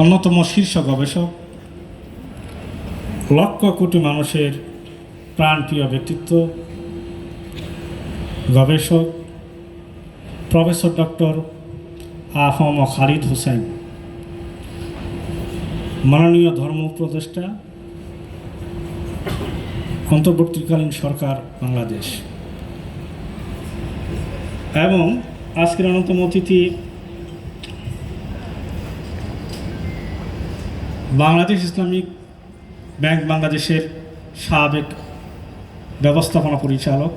অন্যতম শীর্ষ গবেষক, লক্ষ কোটি মানুষের প্রাণপ্রিয় ব্যক্তিত্ব, গবেষক, প্রফেসর ডক্টর আহম খালিদ হোসেন। মাননীয় ধর্ম উপদেষ্টা, অন্তর্বর্তীকালীন সরকার বাংলাদেশ। এবং আজকের অন্যতম অতিথি বাংলাদেশ ইসলামিক ব্যাংক বাংলাদেশের সাবেক ব্যবস্থাপনা পরিচালক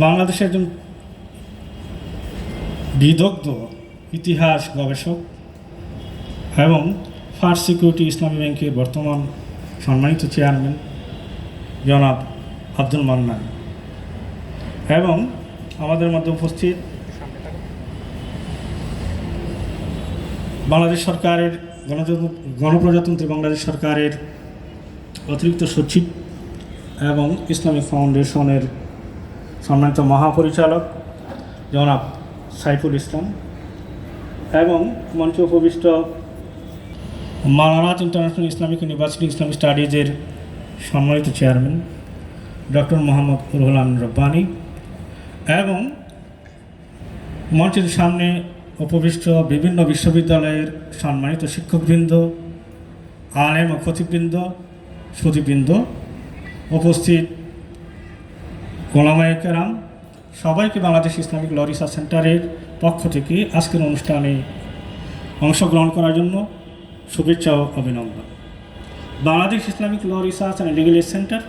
বাংলাদেশের একজন বিদগ্ধ ইতিহাস গবেষক এবং ফার্স্ট সিকিউরিটি ইসলামী ব্যাংকের বর্তমান সম্মানিত চেয়ারম্যান জনাব আব্দুল মান্নান এবং আমাদের মধ্যে উপস্থিত বাংলাদেশ সরকারের গণপ্রজাতন্ত্রী বাংলাদেশ সরকারের অতিরিক্ত সচিব এবং ইসলামিক ফাউন্ডেশনের সম্মানিত মহাপরিচালক জনাব সাইফুল ইসলাম এবং মঞ্চে উপবিষ্ট মালানাথ ইন্টারন্যাশনাল ইসলামিক ইউনিভার্সিটি ইসলামিক স্টাডিজের সম্মানিত চেয়ারম্যান ডক্টর মোহাম্মদ রুহুল রব্বানি এবং মঞ্চের সামনে উপবিষ্ট বিভিন্ন বিশ্ববিদ্যালয়ের সম্মানিত শিক্ষকবৃন্দ, আলেম ও খতিববৃন্দ সুদীবৃন্দ উপস্থিত। গোলামায় কেরাম সবাইকে বাংলাদেশ ইসলামিক ল রিসার্চ সেন্টারের পক্ষ থেকে আজকের অনুষ্ঠানে অংশগ্রহণ করার জন্য শুভেচ্ছা ও অভিনন্দন। Bangladesh Islamic law research and legal centre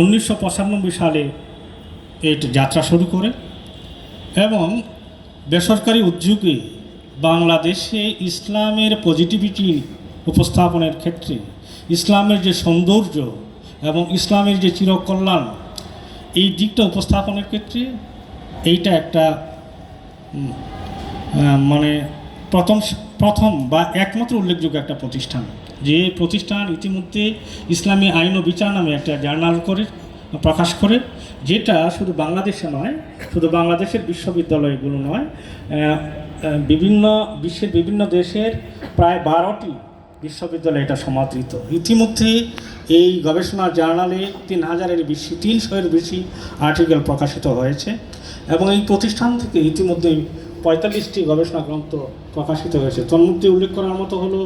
উনিশশো পঁচানব্বই সালে এটি যাত্রা শুরু করে এবং বেসরকারি উদ্যোগে বাংলাদেশে ইসলামের পজিটিভিটি উপস্থাপনের ক্ষেত্রে ইসলামের যে সৌন্দর্য এবং ইসলামের যে চিরকল্যাণ, এই দিকটা উপস্থাপনের ক্ষেত্রে এইটা একটা মানে প্রথম প্রথম বা একমাত্র উল্লেখযোগ্য একটা প্রতিষ্ঠান। যে প্রতিষ্ঠান ইতিমধ্যে ইসলামী আইন ও বিচার নামে একটা জার্নাল করে প্রকাশ করে, যেটা শুধু বাংলাদেশে নয়, শুধু বাংলাদেশের বিশ্ববিদ্যালয়গুলো নয় বিভিন্ন বিশ্বের বিভিন্ন দেশের প্রায় বারোটি বিশ্ববিদ্যালয়ে এটা সমাদৃত। ইতিমধ্যে এই গবেষণা জার্নালে তিন হাজারের বেশি তিনশোয়ের বেশি আর্টিকেল প্রকাশিত হয়েছে এবং এই প্রতিষ্ঠান থেকে ইতিমধ্যে পঁয়তাল্লিশটি গবেষণা গ্রন্থ প্রকাশিত হয়েছে। তন্মধ্যে উল্লেখ করার মতো হলো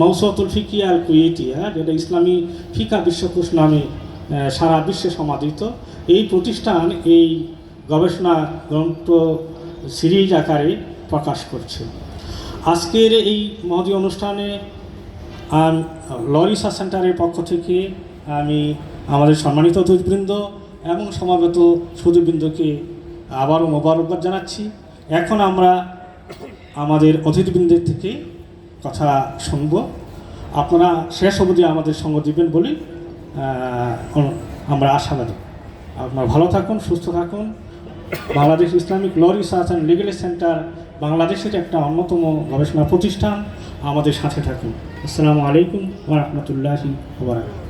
মৌসুয়াতুল ফিকি আল কুয়েটি হ্যাঁ যেটা ইসলামী ফিকা বিশ্বকোষ নামে সারা বিশ্বে সমাদৃত। এই প্রতিষ্ঠান এই গবেষণা গ্রন্থ সিরিজ আকারে প্রকাশ করছে। আজকের এই মহদীয় অনুষ্ঠানে লরিসা সেন্টারের পক্ষ থেকে আমি আমাদের সম্মানিত অতিথিবৃন্দ এবং সমাবেত সুদীবৃন্দকে আবারও মোবারকবাদ জানাচ্ছি। এখন আমরা আমাদের অতিথিবৃন্দের থেকে কথা শুনব। আপনারা শেষ অবধি আমাদের সঙ্গ দিবেন বলে আমরা আশাবাদী। আপনারা ভালো থাকুন, সুস্থ থাকুন। Bangladesh Islamic law research and legal centre বাংলাদেশের একটা অন্যতম গবেষণা প্রতিষ্ঠান। আমাদের সাথে থাকুন। আসসালামু আলাইকুম ওয়া ওবরাকাত